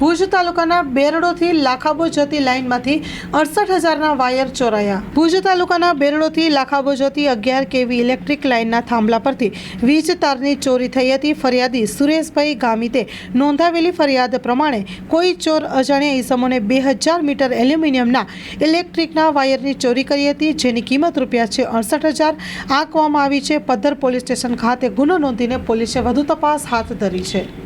ભુજ તાલુકાના બેરડોથી લાખાબો જતી લાઇનમાંથી અડસઠ હજારના વાયર ચોરાયા. ભુજ તાલુકાના બેરડોથી લાખાબો જતી અગિયાર કેવી ઇલેક્ટ્રિક લાઇનના થાંભલા પરથી વીજ તારની ચોરી થઈ હતી. ફરિયાદી સુરેશભાઈ ગામિતે નોંધાવેલી ફરિયાદ પ્રમાણે કોઈ ચોર અજાણ્યા ઈસમોને બે હજાર મીટર એલ્યુમિનિયમના ઇલેક્ટ્રિકના વાયરની ચોરી કરી હતી, જેની કિંમત રૂપિયા છે અડસઠ હજાર. આંકવામાં આવી છે, પદ્ધર પોલીસ સ્ટેશન ખાતે ગુનો નોંધીને પોલીસે વધુ તપાસ હાથ ધરી છે.